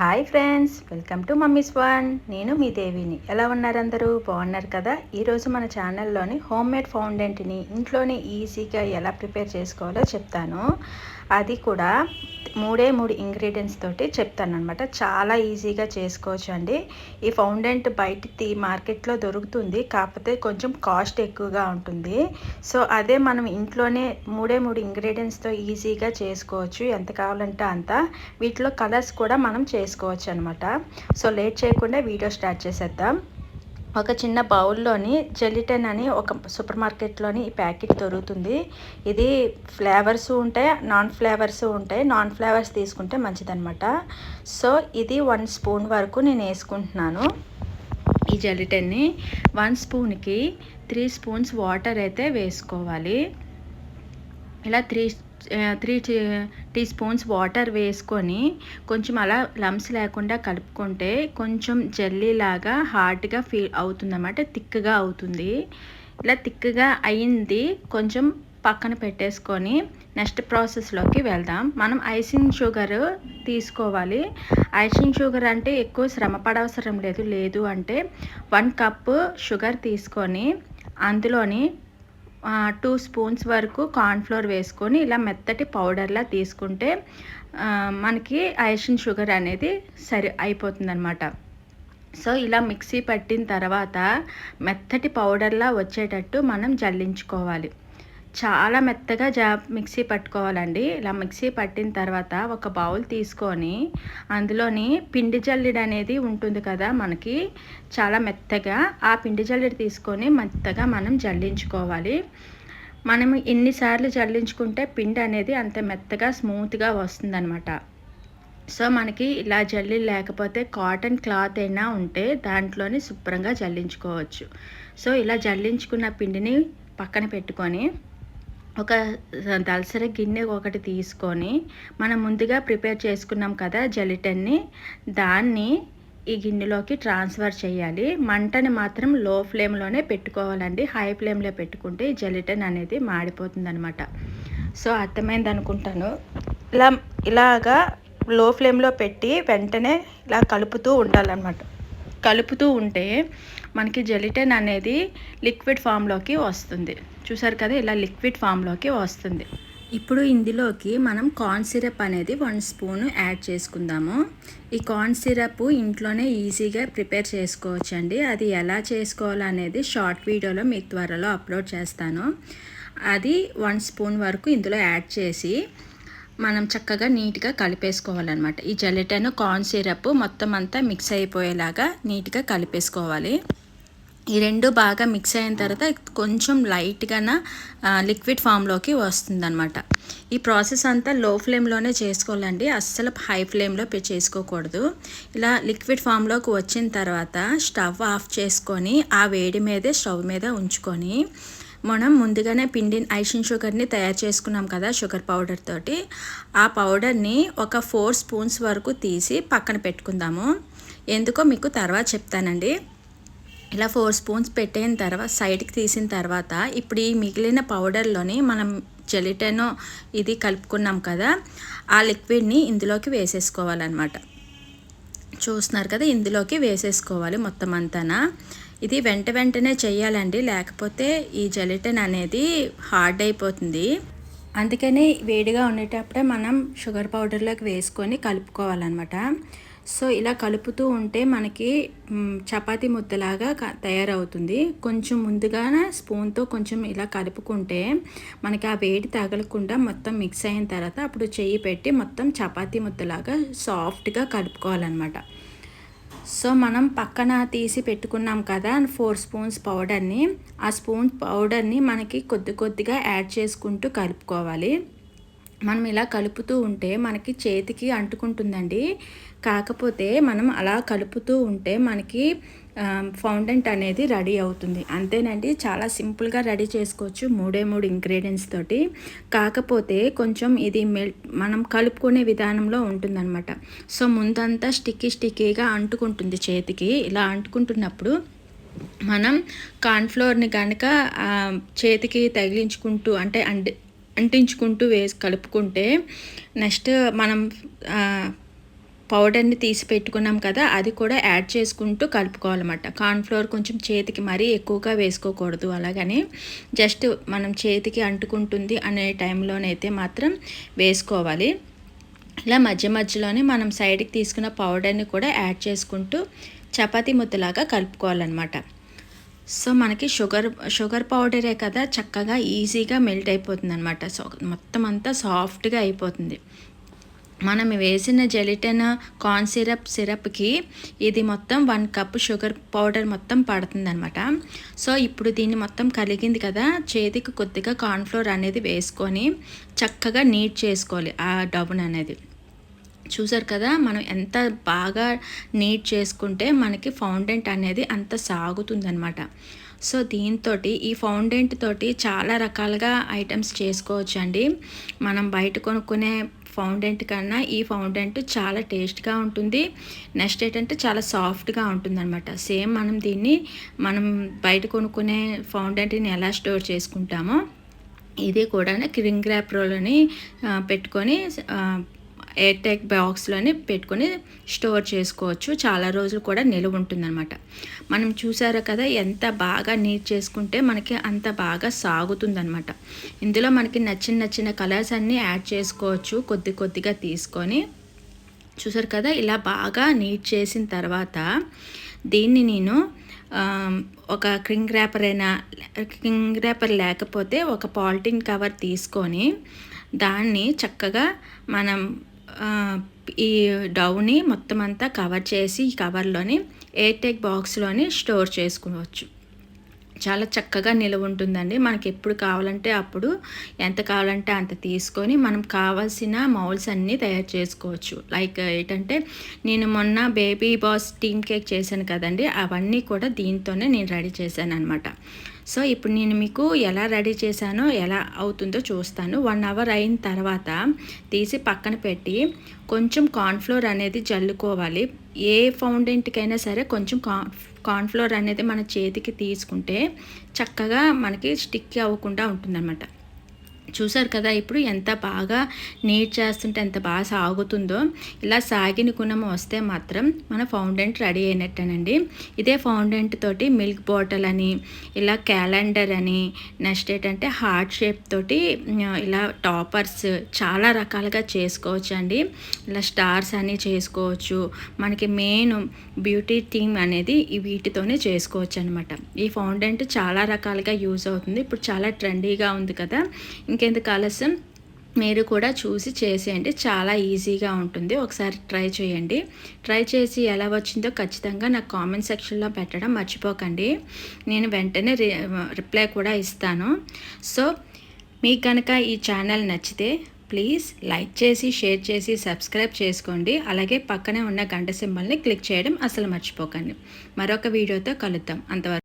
Hi friends welcome to mummy's one. నేను మీ దేవిని. ఎలా ఉన్నారు అందరూ? బాగున్నారు కదా? ఈరోజు మన ఛానల్లోని హోమ్ మేడ్ ఫౌండెంట్ని ఇంట్లోనే ఈజీగా ఎలా ప్రిపేర్ చేసుకోవాలో చెప్తాను. అది కూడా మూడే మూడు ఇంగ్రీడియంట్స్ తోటి చెప్తాను అనమాట చాలా ఈజీగా చేసుకోవచ్చు అండి ఈ ఫౌండెంట్ బయట తీ మార్కెట్లో దొరుకుతుంది కాకపోతే కొంచెం కాస్ట్ ఎక్కువగా ఉంటుంది. సో అదే మనం ఇంట్లోనే మూడే మూడు ఇంగ్రీడియంట్స్తో ఈజీగా చేసుకోవచ్చు. ఎంత కావాలంటే అంత. వీటిలో కలర్స్ కూడా మనం చేసుకోవచ్చు అనమాట సో లేట్ చేయకుండా వీడియో స్టార్ట్ చేసేద్దాం. ఒక చిన్న బౌల్లోని జెలిటన్ అని ఒక సూపర్ మార్కెట్లోని ఈ ప్యాకెట్ దొరుకుతుంది. ఇది ఫ్లేవర్స్ ఉంటాయి నాన్ ఫ్లేవర్స్ ఉంటాయి నాన్ ఫ్లేవర్స్ తీసుకుంటే మంచిదనమాట సో ఇది వన్ స్పూన్ వరకు నేను వేసుకుంటున్నాను ఈ జెలిటన్ని వన్ స్పూన్కి త్రీ స్పూన్స్ వాటర్ అయితే వేసుకోవాలి. ఇలా three three tea spoons water వేసుకొని కొంచెం అలా లమ్స్ లేకుండా కలుపుకుంటే కొంచెం జల్లీ లాగా హార్డ్గా ఫీల్ అవుతుందన్నమాట థిక్గా అవుతుంది. ఇలా థిక్గా అయింది కొంచెం పక్కన పెట్టేసుకొని నెక్స్ట్ ప్రాసెస్లోకి వెళ్దాం. మనం ఐసింగ్ షుగర్ తీసుకోవాలి. ఐసింగ్ షుగర్ అంటే ఎక్కువ శ్రమ పడవసరం లేదు లేదు అంటే వన్ కప్ షుగర్ తీసుకొని అందులోని టూ స్పూన్స్ వరకు కార్న్ఫ్లోర్ వేసుకొని ఇలా మెత్తటి పౌడర్లా తీసుకుంటే మనకి ఐషన్ షుగర్ అనేది సరి అయిపోతుందన్నమాట. సో ఇలా మిక్సీ పట్టిన తర్వాత మెత్తటి పౌడర్లా వచ్చేటట్టు మనం జల్లించుకోవాలి. చాలా మెత్తగా జా మిక్సీ పట్టుకోవాలండి. ఇలా మిక్సీ పట్టిన తర్వాత ఒక బౌల్ తీసుకొని అందులోని పిండి జల్లెడు అనేది ఉంటుంది కదా మనకి చాలా మెత్తగా ఆ పిండి జల్లెడు తీసుకొని మెత్తగా మనం జల్లించుకోవాలి. మనం ఎన్నిసార్లు జల్లించుకుంటే పిండి అనేది అంత మెత్తగా స్మూత్గా వస్తుందన్నమాట. సో మనకి ఇలా జల్లి లేకపోతే కాటన్ క్లాత్ అయినా ఉంటే దాంట్లోని శుభ్రంగా జల్లించుకోవచ్చు. సో ఇలా జల్లించుకున్న పిండిని పక్కన పెట్టుకొని ఒక దలసరి గిన్నె ఒకటి తీసుకొని మనం ముందుగా ప్రిపేర్ చేసుకున్నాం కదా జలిటన్ని దాన్ని ఈ గిన్నెలోకి ట్రాన్స్ఫర్ చేయాలి. మంటని మాత్రం లో ఫ్లేమ్లోనే పెట్టుకోవాలండి. హై ఫ్లేమ్లో పెట్టుకుంటే ఈ జెలిటన్ అనేది మాడిపోతుందనమాట సో అర్థమైంది అనుకుంటాను ఇలా ఇలాగా లో ఫ్లేమ్లో పెట్టి వెంటనే ఇలా కలుపుతూ ఉండాలన్నమాట. కలుపుతూ ఉంటే మనకి జెలిటన్ అనేది లిక్విడ్ ఫామ్లోకి వస్తుంది. చూసారు కదా ఇలా లిక్విడ్ ఫామ్లోకి వస్తుంది. ఇప్పుడు ఇందులోకి మనం కార్న్ సిరప్ అనేది వన్ స్పూన్ యాడ్ చేసుకుందాము. ఈ కార్న్ సిరప్ ఇంట్లోనే ఈజీగా ప్రిపేర్ చేసుకోవచ్చు అండి అది ఎలా చేసుకోవాలనేది షార్ట్ వీడియోలో మీకు త్వరలో అప్లోడ్ చేస్తాను. అది వన్ స్పూన్ వరకు ఇందులో యాడ్ చేసి మనం చక్కగా నీట్గా కలిపేసుకోవాలన్నమాట. ఈ జెలెటన్ కార్న్ సిరప్ మొత్తం అంతా మిక్స్ అయిపోయేలాగా నీట్గా కలిపేసుకోవాలి. ఈ రెండు బాగా మిక్స్ అయిన తర్వాత కొంచెం లైట్గా లిక్విడ్ ఫామ్లోకి వస్తుందన్నమాట. ఈ ప్రాసెస్ అంతా లో ఫ్లేమ్లోనే చేసుకోవాలండి. అస్సలు హై ఫ్లేమ్లో చేసుకోకూడదు. ఇలా లిక్విడ్ ఫామ్లోకి వచ్చిన తర్వాత స్టవ్ ఆఫ్ చేసుకొని ఆ వేడి మీదే స్టవ్ మీద ఉంచుకొని మనం ముందుగానే పిండి ఐషన్ షుగర్ని తయారు చేసుకున్నాం కదా షుగర్ పౌడర్ తోటి. ఆ పౌడర్ని ఒక ఫోర్ స్పూన్స్ వరకు తీసి పక్కన పెట్టుకుందాము. ఎందుకో మీకు తర్వాత చెప్తానండి. ఇలా ఫోర్ స్పూన్స్ పెట్టిన తర్వాత సైడ్కి తీసిన తర్వాత ఇప్పుడు ఈ మిగిలిన పౌడర్లోని మనం జెలిటెనో ఇది కలుపుకున్నాం కదా ఆ లిక్విడ్ని ఇందులోకి వేసేసుకోవాలన్నమాట. చూస్తున్నారు కదా ఇందులోకి వేసేసుకోవాలి మొత్తం అంతానా. ఇది వెంట వెంటనే చేయాలండి లేకపోతే ఈ జెలిటన్ అనేది హార్డ్ అయిపోతుంది. అందుకని వేడిగా ఉండేటప్పుడే మనం షుగర్ పౌడర్లోకి వేసుకొని కలుపుకోవాలన్నమాట. సో ఇలా కలుపుతూ ఉంటే మనకి చపాతి ముద్దలాగా తయారవుతుంది. కొంచెం ముందుగానే స్పూన్తో కొంచెం ఇలా కలుపుకుంటే మనకి ఆ వేడి తగలకుండా మొత్తం మిక్స్ అయిన తర్వాత అప్పుడు చెయ్యి పెట్టి మొత్తం చపాతి ముద్దలాగా సాఫ్ట్గా కలుపుకోవాలన్నమాట. సో మనం పక్కన తీసి పెట్టుకున్నాం కదా ఫోర్ స్పూన్స్ పౌడర్ని. ఆ స్పూన్ పౌడర్ని మనకి కొద్ది కొద్దిగా యాడ్ చేసుకుంటూ కలుపుకోవాలి. మనం ఇలా కలుపుతూ ఉంటే మనకి చేతికి అంటుకుంటుందండి. కాకపోతే మనం అలా కలుపుతూ ఉంటే మనకి ఫౌండెంట్ అనేది రెడీ అవుతుంది. అంతేనండి చాలా సింపుల్గా రెడీ చేసుకోవచ్చు మూడే మూడు ఇంగ్రీడియంట్స్ తోటి. కాకపోతే కొంచెం ఇది మెల్ మనం కలుపుకునే విధానంలో ఉంటుందన్నమాట. సో ముందంతా స్టిక్కీ స్టిక్కీగా అంటుకుంటుంది చేతికి. ఇలా అంటుకుంటున్నప్పుడు మనం కార్న్ఫ్లోర్ని కనుక చేతికి తగిలించుకుంటూ అంటే అండి అంటించుకుంటూ వేసి కలుపుకుంటే నెక్స్ట్ మనం పౌడర్ని తీసి పెట్టుకున్నాం కదా అది కూడా యాడ్ చేసుకుంటూ కలుపుకోవాలన్నమాట. కార్న్ఫ్లోర్ కొంచెం చేతికి మరీ ఎక్కువగా వేసుకోకూడదు అలాగని. జస్ట్ మనం చేతికి అంటుకుంటుంది అనే టైంలోనైతే మాత్రం వేసుకోవాలి. ఇలా మధ్య మధ్యలోనే మనం సైడ్కి తీసుకున్న పౌడర్ని కూడా యాడ్ చేసుకుంటూ చపాతీ ముద్దలాగా కలుపుకోవాలన్నమాట. సో మనకి షుగర్ షుగర్ పౌడరే కదా చక్కగా ఈజీగా మెల్ట్ అయిపోతుంది అనమాట సో మొత్తం అంతా సాఫ్ట్గా అయిపోతుంది. మనం వేసిన జెలిటన్ కార్న్ సిరప్ సిరప్కి ఇది మొత్తం వన్ కప్ షుగర్ పౌడర్ మొత్తం పడుతుందనమాట సో ఇప్పుడు దీన్ని మొత్తం కలిగింది కదా చేతికి కొద్దిగా కార్న్ఫ్లోర్ అనేది వేసుకొని చక్కగా నీట్ చేసుకోవాలి ఆ డబున్ అనేది. చూసారు కదా మనం ఎంత బాగా నీట్ చేసుకుంటే మనకి ఫౌండెంట్ అనేది అంత సాగుతుందనమాట సో దీంతో ఈ ఫౌండెంట్ తోటి చాలా రకాలుగా ఐటమ్స్ చేసుకోవచ్చు అండి మనం బయట కొనుక్కునే ఫౌండెంట్ కన్నా ఈ ఫౌండెంట్ చాలా టేస్ట్గా ఉంటుంది. నెక్స్ట్ ఏంటంటే చాలా సాఫ్ట్గా ఉంటుందన్నమాట. సేమ్ మనం దీన్ని మనం బయట కొనుక్కునే ఫౌండెంట్ని ఎలా స్టోర్ చేసుకుంటామో ఇది కూడా క్రింగ్ ర్యాప్ రోల్ని పెట్టుకొని ఎయిర్ టెక్ బాక్స్లోనే పెట్టుకొని స్టోర్ చేసుకోవచ్చు. చాలా రోజులు కూడా నిలువ ఉంటుందన్నమాట. మనం చూసారా కదా ఎంత బాగా నీట్ చేసుకుంటే మనకి అంత బాగా సాగుతుందనమాట ఇందులో మనకి నచ్చిన నచ్చిన కలర్స్ అన్నీ యాడ్ చేసుకోవచ్చు. కొద్ది కొద్దిగా తీసుకొని. చూసారు కదా ఇలా బాగా నీట్ చేసిన తర్వాత దీన్ని నేను ఒక క్రింగ్ ర్యాపర్ అయినా క్రింగ్ ర్యాపర్ లేకపోతే ఒక పాలిథిన్ కవర్ తీసుకొని దాన్ని చక్కగా మనం ఈ డౌని మొత్తం అంతా కవర్ చేసి ఈ కవర్లోని ఎయిర్టెక్ బాక్స్లోని స్టోర్ చేసుకోవచ్చు. చాలా చక్కగా నిలవ ఉంటుందండి. మనకి ఎప్పుడు కావాలంటే అప్పుడు ఎంత కావాలంటే అంత తీసుకొని మనం కావాల్సిన మౌల్స్ అన్నీ తయారు చేసుకోవచ్చు. లైక్ ఏంటంటే నేను మొన్న బేబీ బాస్ టీమ్ కేక్ చేశాను కదండి అవన్నీ కూడా దీంతోనే నేను రెడీ చేశాను అనమాట సో ఇప్పుడు నేను మీకు ఎలా రెడీ చేశానో ఎలా అవుతుందో చూస్తాను. వన్ అవర్ అయిన తర్వాత తీసి పక్కన పెట్టి కొంచెం కార్న్ఫ్లోర్ అనేది జల్లుకోవాలి. ఏ ఫౌండెంట్కైనా సరే కొంచెం కార్న్ఫ్లోర్ అనేది మన చేతికి తీసుకుంటే చక్కగా మనకి స్టిక్ అవ్వకుండా ఉంటుందన్నమాట. చూసారు కదా ఇప్పుడు ఎంత బాగా నీట్ చేస్తుంటే ఎంత బాగా సాగుతుందో ఇలా సాగిన గుణం వస్తే మాత్రం మన ఫౌండెంట్ రెడీ అయినట్టేనండి. ఇదే ఫౌండెంట్ తోటి మిల్క్ బాటిల్ అని ఇలా క్యాలెండర్ అని నెక్స్ట్ ఏంటంటే హార్ట్ షేప్ తోటి ఇలా టాపర్స్ చాలా రకాలుగా చేసుకోవచ్చు అండి ఇలా స్టార్స్ అని చేసుకోవచ్చు. మనకి మెయిన్ బ్యూటీ థీమ్ అనేది వీటితోనే చేసుకోవచ్చు అనమాట ఈ ఫౌండెంట్ చాలా రకాలుగా యూజ్ అవుతుంది. ఇప్పుడు చాలా ట్రెండీగా ఉంది కదా. ఇంకెందుకు ఆలస్యం? మీరు కూడా చూసి చేసేయండి. చాలా ఈజీగా ఉంటుంది. ఒకసారి ట్రై చేయండి. ట్రై చేసి ఎలా వచ్చిందో ఖచ్చితంగా నాకు కామెంట్ సెక్షన్లో పెట్టడం మర్చిపోకండి. నేను వెంటనే రిప్లై కూడా ఇస్తాను. సో మీకు కనుక ఈ ఛానల్ నచ్చితే ప్లీజ్ లైక్ చేసి షేర్ చేసి సబ్స్క్రైబ్ చేసుకోండి. అలాగే పక్కనే ఉన్న గంట సింబల్ని క్లిక్ చేయడం అసలు మర్చిపోకండి. మరొక వీడియోతో కలుద్దాం. అంతవరకు